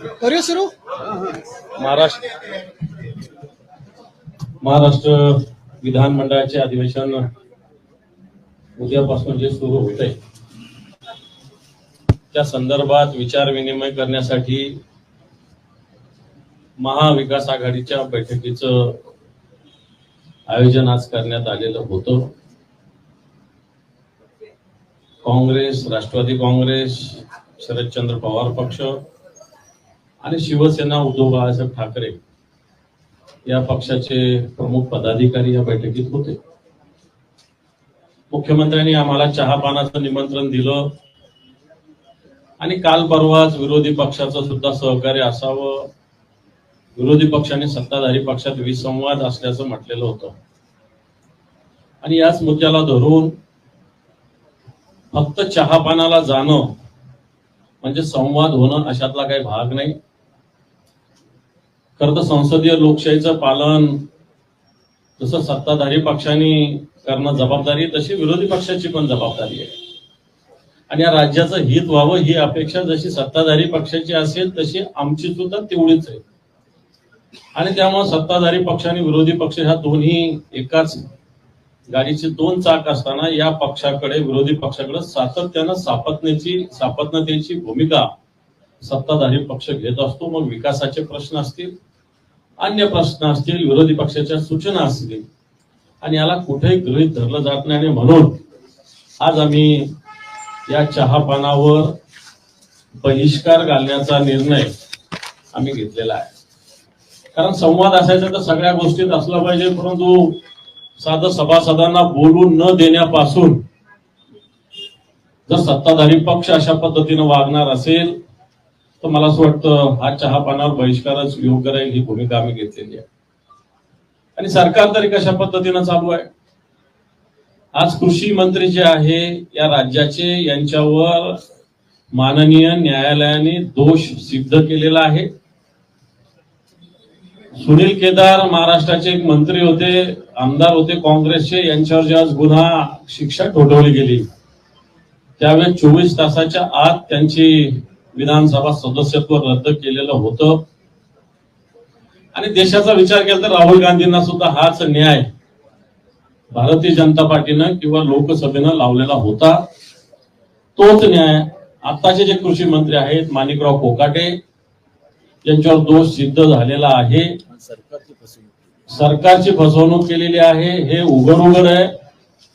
करूया सुरू महाराष्ट्र महाराष्ट्र विधानमंडळाचे अधिवेशन उद्यापासून जे सुरू होत आहे त्या संदर्भात विचार विनिमय करण्यासाठी महाविकास आघाडीच्या बैठकीचं आयोजन आज करण्यात आलेलं होतं. काँग्रेस राष्ट्रवादी काँग्रेस शरदचंद्र पवार पक्ष आणि शिवसेना उद्धव बाळासाहेब ठाकरे या पक्षाचे प्रमुख पदाधिकारी या बैठकीत होते. मुख्यमंत्र्यांनी आम्हाला चहापानाचं निमंत्रण दिलं आणि काल परवाच विरोधी पक्षाचं सुद्धा सहकार्य असावं. विरोधी पक्षाने सत्ताधारी पक्षात विसंवाद असल्याचं म्हटलेलं होतं. आणि याच मुद्द्याला धरून फक्त चहापानाला जाणं म्हणजे संवाद होणं अशातला काही भाग नाही. खरं तर संसदीय लोकशाहीचं पालन जसं सत्ताधारी पक्षांनी करणं जबाबदारी तशी विरोधी पक्षाची पण जबाबदारी आहे. आणि या राज्याचं हित व्हावं ही अपेक्षा जशी सत्ताधारी पक्षाची असेल तशी आमची सुद्धा तेवढीच आहे. आणि त्यामुळे सत्ताधारी पक्ष आणि विरोधी पक्ष ह्या दोन्ही एकाच गाडीचे दोन चाक असताना या पक्षाकडे विरोधी पक्षाकडे सातत्यानं सापत्नेची सापत्नतेची भूमिका सत्ताधारी पक्ष घेत असतो. मग विकासाचे प्रश्न असतील अन्य प्रश्न असतील विरोधी पक्षाच्या सूचना असतील. आणि याला कुठेही गृहीत धरलं जात नाही. आणि म्हणून आज आम्ही या चहापानावर बहिष्कार घालण्याचा निर्णय आम्ही घेतलेला आहे. कारण संवाद असायचा तर सगळ्या गोष्टीत असला पाहिजे परंतु साधं सभासदांना बोलू न देण्यापासून जर सत्ताधारी पक्ष अशा पद्धतीनं वागणार असेल तर मला असं वाटतं हा चहा पानावर बहिष्कारच योग्य राहील ही भूमिका आम्ही घेतलेली आहे. आणि सरकार तरी कशा पद्धतीनं चालू आहे? आज कृषी मंत्री जे आहे या राज्याचे यांच्यावर माननीय न्यायालयाने दोष सिद्ध केलेला आहे. सुनील केदार महाराष्ट्राचे एक मंत्री होते आमदार होते काँग्रेसचे यांच्यावर जे आज गुन्हा शिक्षा ठोठवली गेली. त्यावेळेस चोवीस तासाच्या आत त्यांची विधानसभा सदस्यत्व रद्द केलेलं होतं. आणि देशाचा विचार केला तर राहुल गांधींना सुद्धा हाच न्याय भारतीय जनता पार्टीनं किंवा लोकसभेनं लावलेला होता. तोच न्याय आताचे जे कृषी मंत्री आहेत माणिकराव कोकाटे यांच्यावर दोष सिद्ध झालेला आहे. सरकारची फसवणूक केलेली आहे. हे उघड उघड आहे.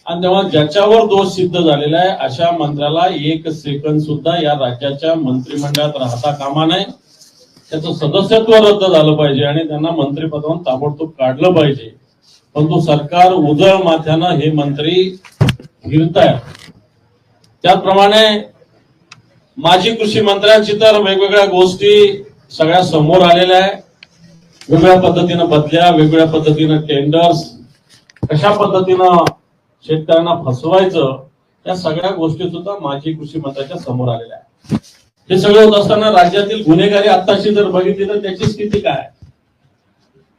आणि तेव्हा ज्याच्यावर दोष सिद्ध झालेला आहे अशा मंत्र्याला एक सेकंद सुद्धा या राज्याच्या मंत्रिमंडळात राहता कामा नये. त्याचं सदस्यत्व रद्द झालं पाहिजे आणि त्यांना मंत्रिपदावरून ताबडतोब काढलं पाहिजे. परंतु सरकार उजळ माथ्यानं हे मंत्री फिरत त्याचप्रमाणे माजी कृषी मंत्र्यांची तर वेगवेगळ्या गोष्टी सगळ्या समोर आलेल्या आहे. वेगवेगळ्या पद्धतीनं बदल्या वेगवेगळ्या पद्धतीनं टेंडर्स कशा पद्धतीनं शेतकऱ्यांना फसवायचं या सगळ्या गोष्टी सुद्धा माजी कृषी मंत्र्याच्या समोर आलेल्या आहेत हे सगळं होत असताना राज्यातील गुन्हेगारी आत्ताशी जर बघितली तर त्याची स्थिती काय आहे?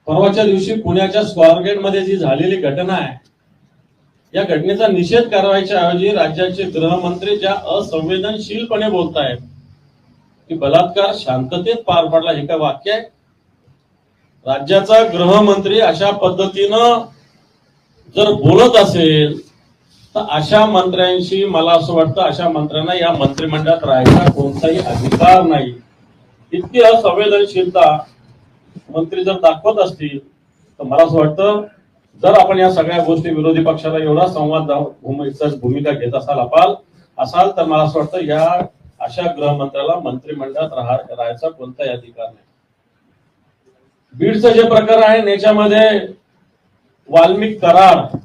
परवाच्या दिवशी पुण्याच्या स्वारगेटमध्ये जी झालेली घटना आहे या घटनेचा निषेध करावायच्या ऐवजी राज्याचे गृहमंत्री ज्या असंवेदनशीलपणे बोलतायत की बलात्कार शांततेत पार पडला हे काय वाक्य आहे राज्याचा गृहमंत्री अशा पद्धतीनं जर बोलत असेल तर अशा मंत्र्यांशी मला असं वाटतं अशा मंत्र्यांना या मंत्रिमंडळात राहायचा कोणताही अधिकार नाही. इतकी असंवेदनशीलता मंत्री जर दाखवत असतील तर मला असं वाटतं जर आपण या सगळ्या गोष्टी विरोधी पक्षाला एवढा संवाद भूमिका भूमिका घेत असाल अपाल असाल तर मला असं वाटतं या अशा गृहमंत्र्याला मंत्रिमंडळात राहा राहायचा कोणताही अधिकार नाही. बीडचं जे प्रकार आहे याच्यामध्ये वाल्मिक कराड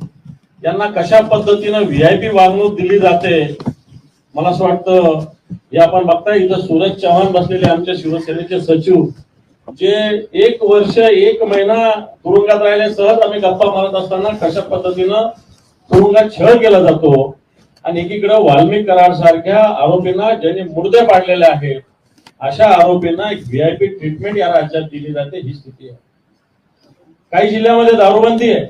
यांना कशा पद्धतीनं व्ही आय पी वागणूक दिली जाते? मला असं वाटतं हे आपण बघताय इथं सूरज चव्हाण बसलेले आमच्या शिवसेनेचे सचिव जे एक वर्ष एक महिना तुरुंगात राहिले सहज आम्ही गप्पा मारत असताना कशा पद्धतीनं तुरुंगात छळ केला जातो? आणि एकीकडे वाल्मिक कराड सारख्या आरोपींना ज्यांनी मुर्दे पाडलेले आहेत अशा आरोपींना एक व्हीआयपी ट्रीटमेंट या राज्यात दिली जाते ही स्थिती आहे. काही जिल्ह्यामध्ये दारूबंदी आहे.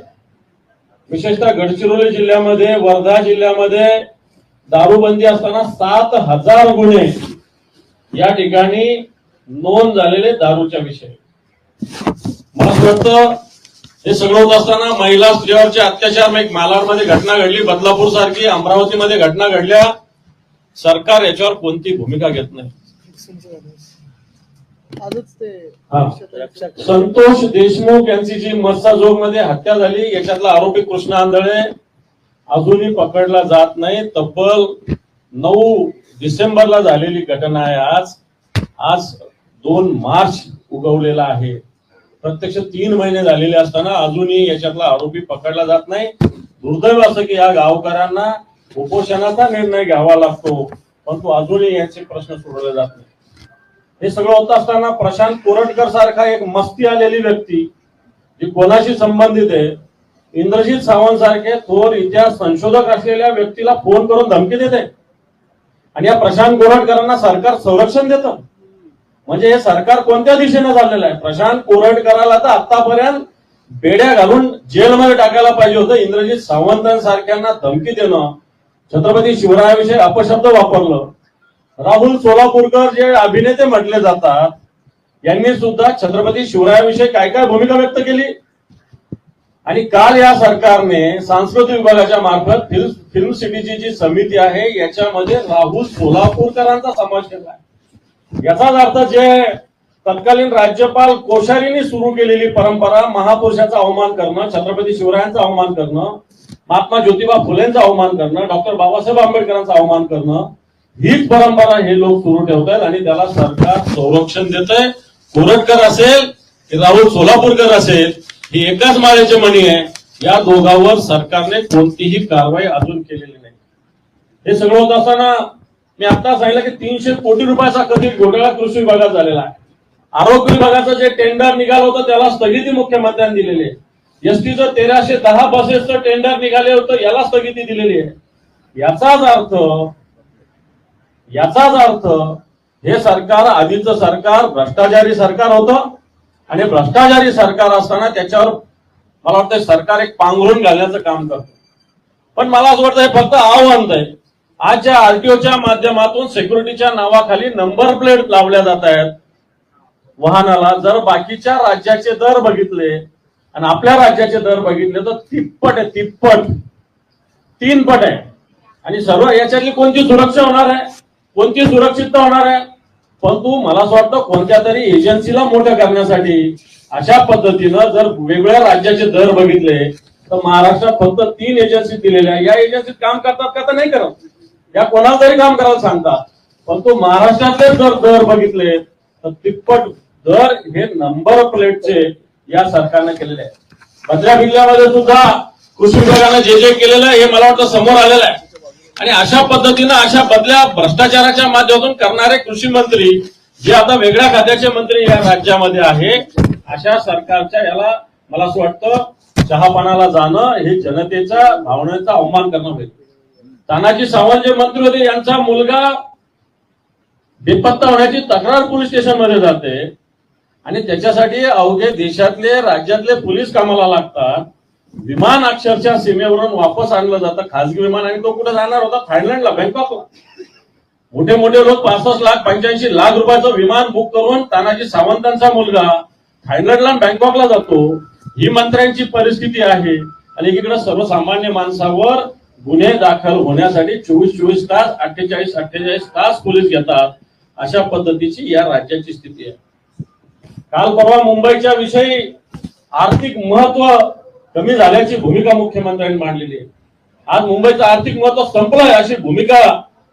विशेषतः गडचिरोली जिल्ह्यामध्ये वर्धा जिल्ह्यामध्ये दारूबंदी असताना सात हजार गुन्हे या ठिकाणी नोंद झालेले दारूच्या विषयी. मला वाटतं हे सगळं होत असताना महिला स्त्रियांवरचे अत्याचार एक मालाडमध्ये घटना घडली बदलापूर सारखी अमरावतीमध्ये घटना घडल्या सरकार याच्यावर कोणती भूमिका घेत नाही आजच ते हा. लक्षात संतोष देशमुख यांची जी मस्साजोगमध्ये हत्या झाली याच्यातला आरोपी कृष्ण आंधळे अजूनही पकडला जात नाही. तब्बल नऊ डिसेंबरला झालेली घटना आहे आज. आज दोन मार्च उगवलेला आहे. प्रत्यक्ष तीन महिने झालेले असताना अजूनही याच्यातला आरोपी पकडला जात नाही. दुर्दैव असं की या गावकऱ्यांना उपोषणाचा निर्णय घ्यावा लागतो परंतु अजूनही यांचे प्रश्न सोडवले जात नाही. हे सगळं होत असताना प्रशांत कोरटकर सारखा एक मस्ती आलेली व्यक्ती जी कोणाशी संबंधित आहे इंद्रजित सावंत सारखे थोर इतिहास संशोधक असलेल्या व्यक्तीला फोन करून धमकी देते. आणि या प्रशांत कोरटकरांना सरकार संरक्षण देतं. म्हणजे हे सरकार कोणत्या दिशेने चाललेलं आहे? प्रशांत कोरटकराला तर आतापर्यंत बेड्या घालून जेलमध्ये टाकायला पाहिजे होतं. इंद्रजित सावंतांसारख्यांना धमकी देणं छत्रपती शिवरायाविषयी अपशब्द वापरलं राहुल सोलापूरकर जे अभिनेते म्हटले जातात यांनी सुद्धा छत्रपती शिवरायाविषयी काय काय भूमिका व्यक्त केली? आणि काल या सरकारने सांस्कृतिक विभागाच्या मार्फत फिल्म फिल्म सिटीची जी समिती आहे याच्यामध्ये राहुल सोलापूरकरांचा समावेश केला आहे. याचाच अर्थ जे तत्कालीन राज्यपाल कोश्यारींनी सुरू केलेली परंपरा महापुरुषाचा अवमान करणं छत्रपती शिवरायांचा अवमान करणं महात्मा ज्योतिबा फुलेंचा अवमान करणं डॉक्टर बाबासाहेब आंबेडकरांचा अवमान करणं हीच परंपरा हे लोक सुरू ठेवतात आणि त्याला सरकार संरक्षण देत आहे कोरटकर असेल की राहुल सोलापूरकर असेल ही एकाच माळ्याचे मणी आहे. या दोघांवर सरकारने कोणतीही कारवाई अजून केलेली नाही. हे सगळं होत असताना मी आता सांगितलं की तीनशे कोटी रुपयाचा कथित घोटाळा कृषी विभागात झालेला आहे. आरोग्य विभागाचं जे टेंडर निघालं होतं त्याला स्थगिती मुख्यमंत्र्यांनी दिलेली आहे. एसटीचं तेराशे दहा बसेसचं टेंडर निघाले होतं याला स्थगिती दिलेली आहे. याचाच अर्थ याचाच अर्थ हे सरकार आधीचं सरकार भ्रष्टाचारी सरकार होतं. आणि भ्रष्टाचारी सरकार असताना त्याच्यावर मला वाटतं सरकार एक पांघरून घालण्याचं काम करतं. पण मला असं वाटतं हे फक्त आव्हान आहे. आज ज्या आरटीओच्या माध्यमातून सिक्युरिटीच्या नावाखाली नंबर प्लेट लावल्या जात आहेत. वाहनाला जर बाकीच्या राज्याचे दर बघितले आणि आपल्या राज्याचे दर बघितले तर तिप्पट आहे तिप्पट. तीन पट आहे. आणि सर्व याच्यातली कोणती सुरक्षा होणार आहे? कोणती सुरक्षितता होणार आहे? परंतु मला असं वाटतं कोणत्या तरी एजन्सीला मोठं करण्यासाठी अशा पद्धतीनं जर वेगवेगळ्या राज्याचे दर बघितले तर महाराष्ट्रात फक्त तीन एजन्सी दिलेल्या या एजन्सीत काम करतात का? तर नाही करत. या कोणाला तरी काम करायला सांगतात. परंतु महाराष्ट्रातले जर दर बघितले तर तिप्पट दर हे नंबर प्लेटचे या सरकारने केलेले आहे भद्रा जिल्ह्यामध्ये सुद्धा कृषी विभागाने जे जे केलेलं आहे हे मला वाटतं समोर आलेलं आहे. आणि अशा पद्धतीनं अशा बदल्या भ्रष्टाचाराच्या माध्यमातून करणारे कृषी मंत्री जे आता वेगळ्या खात्याचे मंत्री या राज्यामध्ये आहे अशा सरकारच्या याला मला असं वाटतं चहापानाला जाणं हे जनतेचा भावनेचा अवमान करणं होईल. तानाजी सावंत जे मंत्री होते यांचा मुलगा बेपत्ता होण्याची तक्रार पोलीस स्टेशनमध्ये जाते. आणि त्याच्यासाठी अवघे देशातले राज्यातले पोलीस कामाला लागतात. विमान अक्षरशः सीमेवरून वापस आणलं जातं. खासगी विमान आणि तो कुठे जाणार होता? थायलंडला बँकॉकला मोठे मोठे लोक पासष्ट लाख पंच्याऐंशी लाख रुपयाचं विमान बुक करून तानाजी सावंतांचा मुलगा थायलंडला बँकॉकला जातो. ही मंत्र्यांची परिस्थिती आहे. आणि एकीकडे सर्वसामान्य माणसावर गुन्हे दाखल होण्यासाठी चोवीस चोवीस तास अठ्ठेचाळीस अठ्ठेचाळीस तास पोलीस घेतात अशा पद्धतीची या राज्याची स्थिती आहे. काल परवा मुंबईच्या विषयी आर्थिक महत्त्व कमी झाल्याची भूमिका मुख्यमंत्र्यांनी मांडलेली आहे. आज मुंबईचं आर्थिक महत्त्व संपलंय अशी भूमिका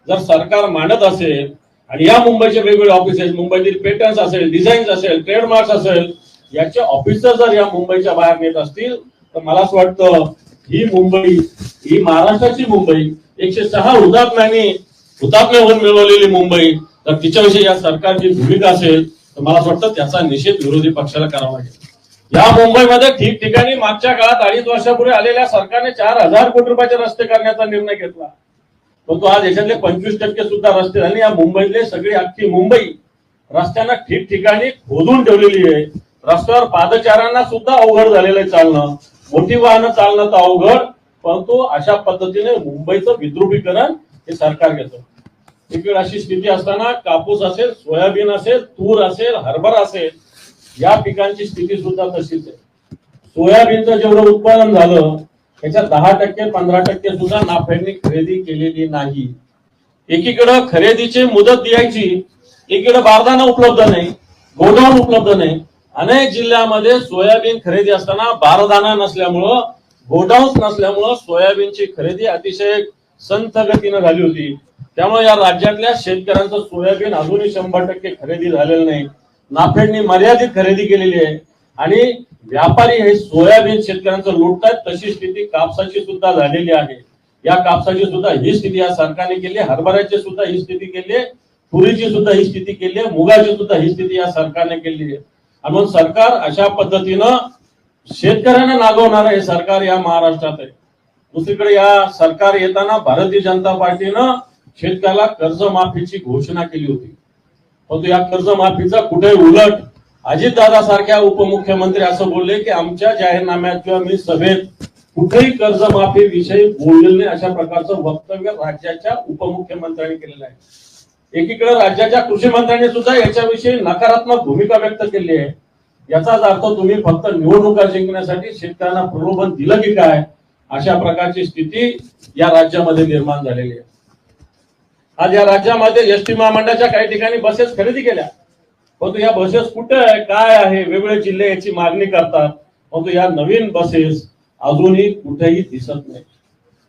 जर सरकार मांडत असेल आणि या मुंबईचे वेगवेगळे ऑफिसेस मुंबईतील पेटर्न्स असेल डिझाईन्स असेल ट्रेडमार्क्स असेल याचे ऑफिसर जर या मुंबईच्या बाहेर नेत असतील तर मला असं वाटतं ही मुंबई ही महाराष्ट्राची मुंबई एकशे सहा हुतात्म्यांनी हुतात्मे होऊन मिळवलेली मुंबई तर तिच्याविषयी या सरकारची भूमिका असेल तर मला असं वाटतं त्याचा निषेध विरोधी पक्षाला करावा लागेल. या मुंबईमध्ये ठिकठिकाणी मागच्या काळात अडीच वर्षापूर्वी आलेल्या सरकारने चार हजार कोटी रुपयाचे रस्ते करण्याचा निर्णय घेतला. परंतु आज याच्यातले पंचवीस टक्के सुद्धा रस्ते झाले या मुंबईतले सगळी अख्खी मुंबई रस्त्यांना ठिकठिकाणी खोदून ठेवलेली आहे. रस्त्यावर पादचारांना सुद्धा अवघड झालेलं आहे चालणं. मोठी वाहनं चालणं तर अवघड परंतु अशा पद्धतीने मुंबईचं विद्रुपीकरण हे सरकार घेतं. इकडे अशी स्थिती असताना कापूस असेल सोयाबीन असेल तूर असेल हरभरा असेल या पिकांची स्थिती सुद्धा तशीच आहे. सोयाबीनचं जेवढं उत्पादन झालं त्याच्यात दहा टक्के पंधरा टक्के सुद्धा नाफेडनी खरेदी केलेली नाही. एकीकडं खरेदीची मुदत द्यायची एकीकडे बारदाना उपलब्ध नाही गोडाऊन उपलब्ध नाही. अनेक जिल्ह्यामध्ये सोयाबीन खरेदी असताना बारदाना नसल्यामुळं गोडाऊन्स नसल्यामुळं सोयाबीनची खरेदी अतिशय संथ गतीनं झाली होती. त्यामुळे या राज्यातल्या शेतकऱ्यांचं सोयाबीन अजूनही शंभर टक्के खरेदी झालेलं नाही. नाफेडनी मर्यादित खरेदी केलेली आहे. आणि व्यापारी हे सोयाबीन शेतकऱ्यांचं लुटतात तशी स्थिती कापसाची सुद्धा झालेली आहे. या कापसाची सुद्धा ही स्थिती या सरकारने केली हरभऱ्याची सुद्धा ही स्थिती केली आहे. तुरीची सुद्धा ही स्थिती केली आहे. मुगाची सुद्धा ही स्थिती या सरकारने केली आहे. आणि म्हणून सरकार अशा पद्धतीनं शेतकऱ्यांना नागवणार हे सरकार या महाराष्ट्रात आहे. दुसरीकडे या सरकार येताना भारतीय जनता पार्टीनं शेतकऱ्याला कर्जमाफीची घोषणा केली होती. परंतु या कर्जमाफीचा कुठे उलट अजितदादा सारख्या उपमुख्यमंत्री असं बोलले की आमच्या जाहीरनाम्यात किंवा मी सभेत कुठेही कर्जमाफी विषयी बोलले नाही अशा प्रकारचं वक्तव्य राज्याच्या उपमुख्यमंत्र्यांनी केलेलं आहे. एकीकडे राज्याच्या कृषी मंत्र्यांनी सुद्धा याच्याविषयी नकारात्मक भूमिका व्यक्त केली आहे. याचाच अर्थ तुम्ही फक्त निवडणुका जिंकण्यासाठी शेतकऱ्यांना प्रलोभन दिलं की काय अशा प्रकारची स्थिती या राज्यामध्ये निर्माण झालेली आहे. आज या राज्यामध्ये एस टी महामंडळाच्या काही ठिकाणी बसेस खरेदी केल्या. परंतु या बसेस कुठे आहे काय आहे? वेगवेगळे जिल्हे याची मागणी करतात. परंतु या नवीन बसेस अजूनही कुठेही दिसत नाही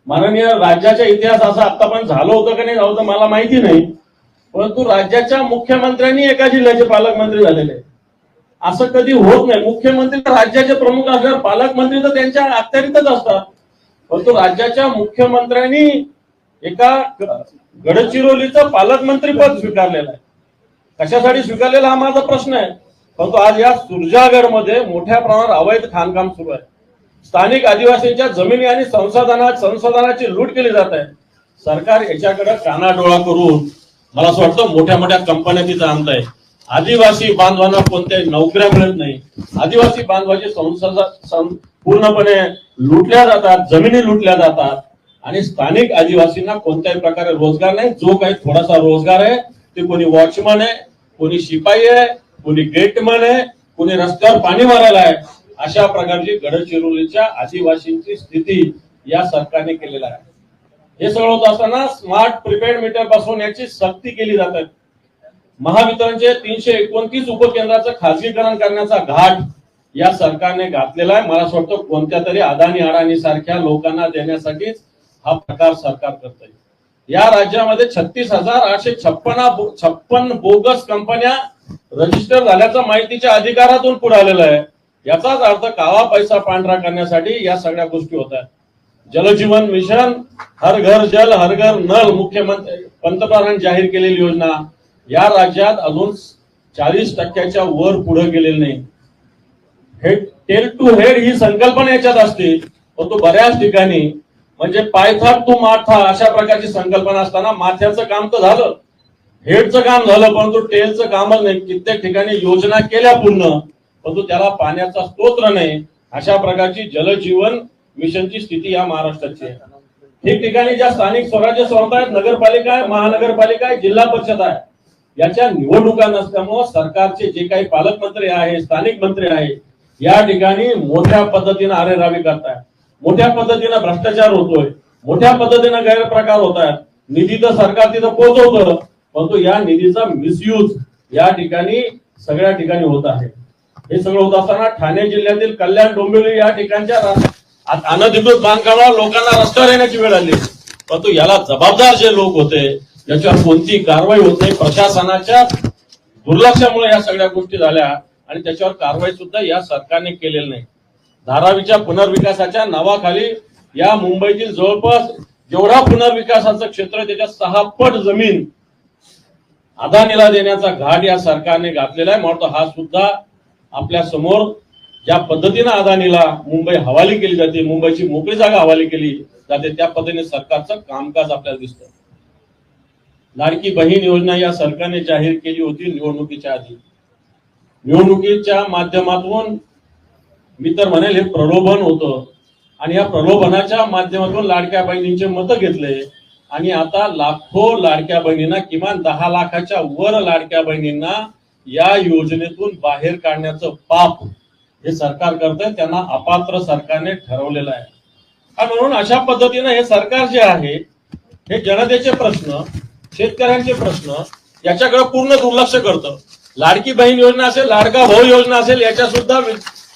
माननीय राज्याच्या इतिहास असा आतापर्यंत झालं होतं का नाही झालं मला माहिती नाही. परंतु राज्याच्या मुख्यमंत्र्यांनी एका जिल्ह्याचे पालकमंत्री झालेले असं कधी होत नाही. मुख्यमंत्री तर राज्याचे प्रमुख असल्यावर पालकमंत्री तर त्यांच्या अखत्यारीतच असतात. परंतु राज्याच्या मुख्यमंत्र्यांनी एका गडचिरोलीचं पालकमंत्री पद स्वीकारलेलं आहे. कशासाठी स्वीकारलेला हा माझा प्रश्न आहे. परंतु आज या सुरजागडमध्ये मोठ्या प्रमाणावर अवैध खाणकाम सुरू आहे. स्थानिक आदिवासींच्या जमिनी आणि संसाधना संसाधनाची लूट केली जात आहे. सरकार याच्याकडे कानाडोळा करून मला असं वाटतं मोठ्या मोठ्या कंपन्या तिथं आणत आहे आदिवासी बांधवांना कोणत्याही नोकऱ्या मिळत नाही. आदिवासी बांधवाचे संसाधन पूर्णपणे लुटल्या जातात जमिनी लुटल्या जातात. आणि स्थानिक आदिवासींना कोणत्याही प्रकारे रोजगार नाही. जो काही थोडासा रोजगार आहे ते कोणी वॉचमन आहे कोणी शिपाई आहे कोणी गेटमन आहे कोणी रस्त्यावर पाणी मारायला आहे अशा प्रकारची गडचिरोलीच्या आदिवासींची स्थिती या सरकारने केलेला आहे. हे सगळं होत असताना स्मार्ट प्रिपेड मीटरपासून याची सक्ती केली जाते. महावितरणचे तीनशे एकोणतीस उपकेंद्राचं खासगीकरण करण्याचा घाट या सरकारने घातलेला आहे. मला असं वाटतं कोणत्या तरी अदानी अडाणी सारख्या लोकांना देण्यासाठीच हा प्रकार सरकार करत आहे या राज्यामध्ये छत्तीस हजार आठशे छप्पन छप्पन बोगस कंपन्या रजिस्टर झाल्याचा माहितीच्या अधिकारातून पुढे आलेलं आहे. याचाच अर्थ कावा पैसा पांढरा करण्यासाठी या सगळ्या गोष्टी होत आहेत. जलजीवन मिशन हर घर जल हर घर नल मुख्यमंत्री पंतप्रधान जाहीर केलेली योजना या राज्यात अजून चाळीस टक्क्याच्या वर पुढे गेलेली नाही. हेड टेल टू हेड ही संकल्पना याच्यात असते परंतु बऱ्याच ठिकाणी म्हणजे पायथाट तू माथा अशा प्रकारची संकल्पना असताना माथ्याचं काम तर झालं. हेडचं काम झालं परंतु टेलचं कामच नाही. कित्येक ठिकाणी योजना केल्या पूर्ण परंतु त्याला पाण्याचा स्तोत्र नाही. अशा प्रकारची जलजीवन मिशनची स्थिती या महाराष्ट्राची आहे. ठिकठिकाणी ज्या स्थानिक स्वराज्य संस्था आहेत नगरपालिका आहे महानगरपालिका आहे जिल्हा परिषद आहे याच्या निवडणुका नसल्यामुळं सरकारचे जे काही पालकमंत्री आहे स्थानिक मंत्री आहे या ठिकाणी मोठ्या पद्धतीनं आरेरावी करताय मोठ्या पद्धतीनं भ्रष्टाचार होतोय मोठ्या पद्धतीनं गैरप्रकार होत आहेत निधी तर सरकार तिथं पोहोचवतं परंतु या निधीचा मिसयूज या ठिकाणी सगळ्या ठिकाणी होत आहे. हे सगळं होत असताना ठाणे जिल्ह्यातील कल्याण डोंबिवली या ठिकाणच्या अनधिकृत बांधकामावर लोकांना रस्त्यावर येण्याची वेळ आली. परंतु याला जबाबदार जे लोक होते याच्यावर कोणती कारवाई होत नाही प्रशासनाच्या दुर्लक्षामुळे या सगळ्या गोष्टी झाल्या आणि त्याच्यावर कारवाई सुद्धा या सरकारने केलेली नाही. धारावीच्या पुनर्विकासाच्या नावाखाली या मुंबईतील जवळपास जेवढा पुनर्विकासाचं क्षेत्र त्याच्या सहा पट जमीन अदानीला देण्याचा घाट या सरकारने घातलेला आहे. म्हणतो हा सुद्धा आपल्यासमोर ज्या पद्धतीनं अदानीला मुंबई हवाली केली जाते मुंबईची मोकळी जागा हवाली केली जाते त्या पद्धतीने सरकारचं कामकाज आपल्याला दिसतं लाडकी बहीण योजना या सरकारने जाहीर केली होती निवडणुकीच्या आधी. निवडणुकीच्या माध्यमातून मी तर म्हणेल हे प्रलोभन होतं. आणि या प्रलोभनाच्या माध्यमातून लाडक्या बहिणींचे मतं घेतले. आणि आता लाखो लाडक्या बहिणींना किमान दहा लाखाच्या वर लाडक्या बहिणींना या योजनेतून बाहेर काढण्याचं पाप हे सरकार करतंय त्यांना अपात्र सरकारने ठरवलेलं आहे. आणि म्हणून अशा पद्धतीनं हे सरकार जे आहे हे जनतेचे प्रश्न शेतकऱ्यांचे प्रश्न याच्याकडे पूर्ण दुर्लक्ष करतं. लाडकी बहीण योजना असेल लाडका भाऊ योजना असेल याच्या सुद्धा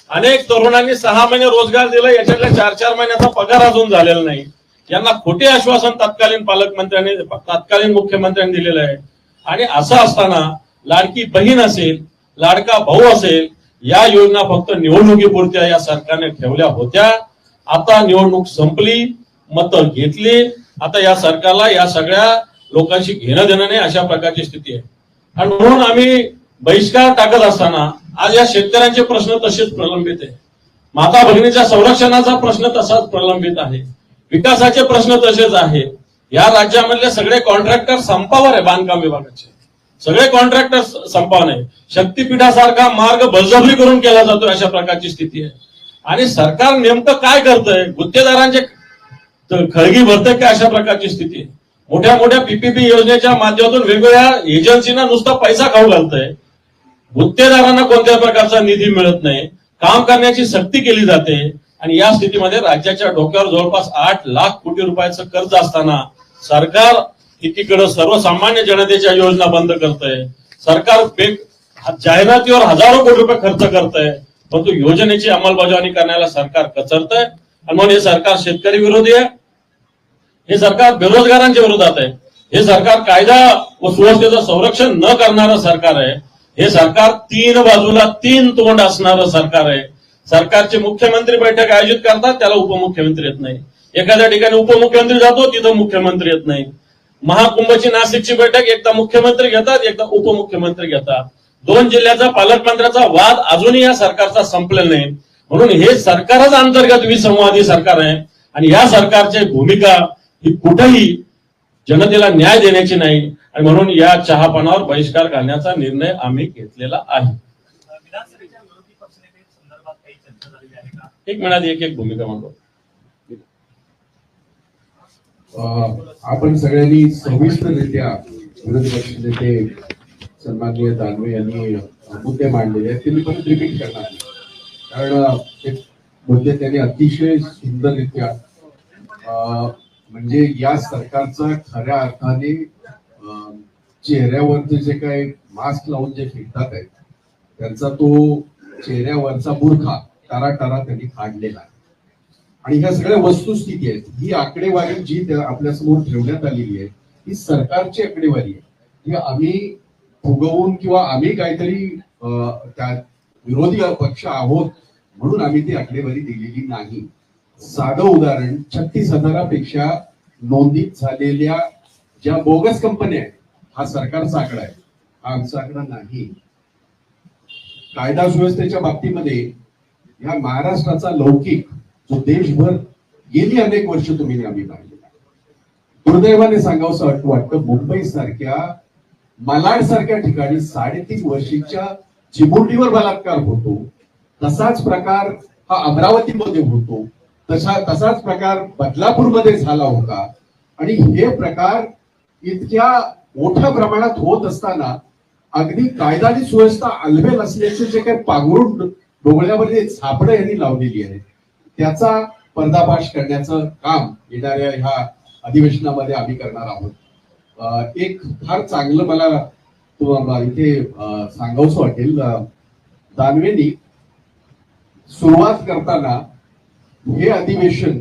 अनेक तरुणांनी सहा महिने रोजगार दिला याच्यातल्या चार चार महिन्याचा पगार अजून झालेला नाही. यांना खोटे आश्वासन तत्कालीन पालकमंत्र्यांनी तत्कालीन मुख्यमंत्र्यांनी दिलेलं आहे. आणि असं असताना लाडकी बहीण असेल लाडका भाऊ असेल या योजना फक्त निवडणुकीपुरत्या या सरकारने ठेवल्या होत्या. आता निवडणूक संपली मतं घेतली. आता या सरकारला या सगळ्या लोकांशी घेणं देणं नाही अशा प्रकारची स्थिती आहे. आणि म्हणून आम्ही बहिष्कार टाकत असताना आज या शेतकऱ्यांचे प्रश्न तसेच प्रलंबित आहे. माता भगिनीच्या संरक्षणाचा प्रश्न तसाच प्रलंबित आहे. विकासाचे प्रश्न तसेच आहे. या राज्यामधले सगळे कॉन्ट्रॅक्टर संपावर आहे बांधकाम विभागाचे. सगळे कॉन्ट्रॅक्टर संपावर आहे शक्तीपीठासारखा मार्ग बळजबरी करून केला जातो अशा प्रकारची स्थिती आहे. आणि सरकार नेमकं काय करतंय? गुत्तेदारांचे खळगी भरतंय का अशा प्रकारची स्थिती आहे? मोठ्या मोठ्या पीपीपी योजनेच्या माध्यमातून वेगवेगळ्या एजन्सीना नुसता पैसा खाऊ घालतंय. गुत्तेदारांना कोणत्या प्रकारचा निधी मिळत नाही काम करण्याची सक्ती केली जाते आणि या स्थितीमध्ये राज्याच्या डोक्यावर जवळपास आठ लाख कोटी रुपयाचं कर्ज असताना सरकार एकीकडे सर्वसामान्य जनतेच्या योजना बंद करतंय सरकार जाहिरातीवर हजारो कोटी रुपये खर्च करतंय परंतु योजनेची अंमलबजावणी करण्याला सरकार कचरतंय. आणि म्हणून हे सरकार शेतकरी विरोधी आहे. हे सरकार बेरोजगारांच्या विरोधात आहे. हे सरकार कायदा व सुव्यवस्थेचं संरक्षण न करणारं सरकार आहे. हे सरकार तीन बाजूला तीन तोंड असणारं सरकार आहे. सरकारचे मुख्यमंत्री बैठक आयोजित करतात त्याला उपमुख्यमंत्री येत नाही. एखाद्या ठिकाणी उपमुख्यमंत्री जातो तिथं मुख्यमंत्री येत नाही. महाकुंभची नाशिकची बैठक एकदा मुख्यमंत्री घेतात एकदा उपमुख्यमंत्री घेतात. दोन जिल्ह्याचा पालकमंत्र्याचा वाद अजूनही या सरकारचा संपलेला नाही. म्हणून हे सरकारच अंतर्गत विसंवादी सरकार आहे. आणि या सरकारची भूमिका ही कुठेही जनतेला न्याय देण्याची नाही. आणि म्हणून या चहापानावर बहिष्कार घालण्याचा निर्णय आम्ही घेतलेला आहे. एक मिळाली एक एक भूमिका मांडतो अं, आपण सगळ्यांनी सविस्तररित्या विरोधी पक्ष नेते सन्माननीय दानवे यांनी मुद्दे मांडलेले आहेत. ते मी परत रिपीट करणार कारण ते मुद्दे त्यांनी अतिशय सुंदररित्या अं, म्हणजे या सरकारचा खऱ्या अर्थाने चेहऱ्यावरचे जे काही मास्क लावून जे फिरतात आहेत त्यांचा तो चेहऱ्यावरचा बुरखा टारा टारा त्यांनी काढलेला आहे. आणि ह्या सगळ्या वस्तुस्थिती आहेत ही आकडेवारी जी आपल्यासमोर ठेवण्यात आलेली आहे ही सरकारची आकडेवारी आहे. ही आम्ही फुगवून किंवा आम्ही काहीतरी त्या विरोधी पक्ष आहोत म्हणून आम्ही ती आकडेवारी दिलेली नाही. साधं उदाहरण छत्तीस हजारापेक्षा नोंदीत झालेल्या ज्या बोगस कंपन्या आहेत हा सरकारचा आकडा आहे. हा आमचा आकडा नाही. कायदा सुव्यवस्थेच्या बाबतीमध्ये या महाराष्ट्राचा लौकिक जो देशभर गेली अनेक वर्ष तुम्ही आम्ही पाहिलेला दुर्दैवाने सांगावं वाटतं वाटतं मुंबई सारख्या मलाड सारख्या ठिकाणी साडेतीन वर्षीच्या चिमुरडीवर बलात्कार होतो. तसाच प्रकार हा अमरावतीमध्ये होतो. तसा तसाच प्रकार बदलापूरमध्ये झाला होता. आणि हे प्रकार इतक्या मोठ्या प्रमाणात होत असताना अगदी कायदा आणि सुव्यवस्था अलबेल असल्याचे जे काही पांघरून डोंगळ्यामध्ये जे यांनी लावलेली आहे त्याचा पर्दाफाश करण्याचं काम येणाऱ्या ह्या अधिवेशनामध्ये आम्ही करणार आहोत. एक फार चांगलं मला तुम्हाला इथे सांगावंच वाटेल. दानवेनी सुरुवात करताना हे अधिवेशन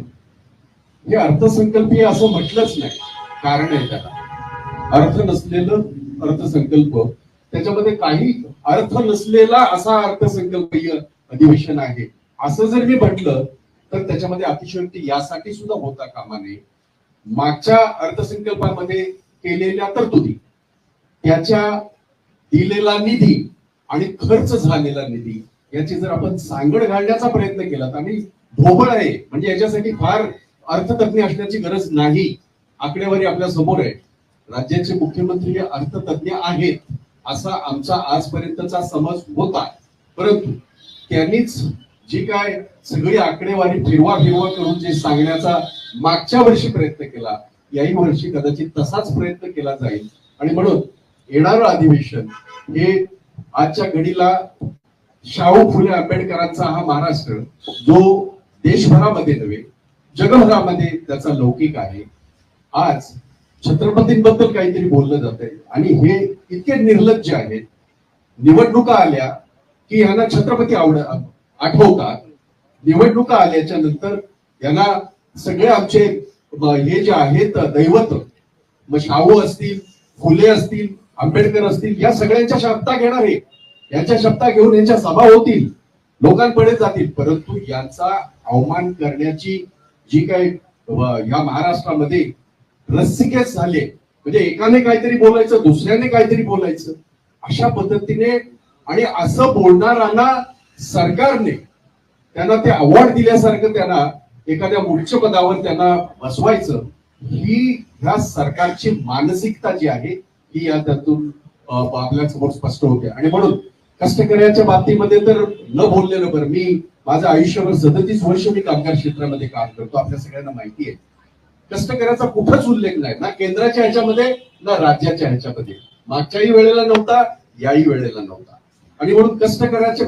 हे अर्थसंकल्पीय असं म्हटलंच नाही. कारण आहे त्याला. अर्थ नसलेलं अर्थसंकल्प. त्याच्यामध्ये काही अर्थ नसलेला असा अर्थसंकल्पीय अधिवेशन आहे. असं जर मी म्हटलं तर त्याच्यामध्ये अतिशयोक्ती यासाठी सुद्धा होता कामा नये. मागच्या अर्थसंकल्पामध्ये केलेल्या तरतुदी त्याच्या दिलेला निधी आणि खर्च झालेला निधी याची जर आपण सांगड घालण्याचा प्रयत्न केला तर आम्ही ढोबळ आहे. म्हणजे याच्यासाठी फार अर्थतज्ञ असण्याची गरज नाही. आकडेवारी आपल्यासमोर आहे. राज्याचे मुख्यमंत्री हे अर्थतज्ञ आहेत असा आमचा आजपर्यंतचा समज होता. परंतु त्यांनीच जी काय सगळी आकडेवारी फिरवा फिरवा करून जे सांगण्याचा मागच्या वर्षी प्रयत्न केला याही वर्षी कदाचित तसाच प्रयत्न केला जाईल. आणि म्हणून येणारं अधिवेशन हे आजच्या घडीला शाहू फुले आंबेडकरांचा हा महाराष्ट्र जो देशभरामध्ये नव्हे जगभरामध्ये त्याचा लौकिक आहे. आज छत्रपतींबद्दल काहीतरी बोललं जात आहे आणि हे इतके निर्लज्ज आहेत. निवडणुका आल्या की यांना छत्रपती आवड आठवतात. निवडणुका आल्याच्यानंतर यांना सगळे आमचे हे जे आहेत दैवत मग शाहू असतील फुले असतील आंबेडकर असतील या सगळ्यांच्या शब्दा घेणार आहे यांच्या शब्दा घेऊन यांच्या सभा होतील. लोकांकडे जातील. परंतु यांचा अवमान करण्याची जी काही या महाराष्ट्रामध्ये रस्सिकेस झाले. म्हणजे एकाने काहीतरी बोलायचं दुसऱ्याने काहीतरी बोलायचं. अशा पद्धतीने आणि असं बोलणाऱ्यांना सरकारने त्यांना ते अवॉर्ड दिल्यासारखं त्यांना एखाद्या उच्च पदावर त्यांना बसवायचं ही ह्या सरकारची मानसिकता जी आहे ही या त्यातून आपल्यासमोर स्पष्ट होते. आणि म्हणून कष्टकऱ्याच्या बाबतीमध्ये तर न बोललेलं बरं. मी माझं आयुष्यभर सदतीस वर्ष मी कामगार क्षेत्रामध्ये काम करतो. आपल्या सगळ्यांना माहिती आहे. कष्टकऱ्याचा कुठंच उल्लेख नाही. ना केंद्राच्या ह्याच्यामध्ये ना राज्याच्या ह्याच्यामध्ये. मागच्याही वेळेला नव्हता याही वेळेला नव्हता. आणि म्हणून कष्ट करायचे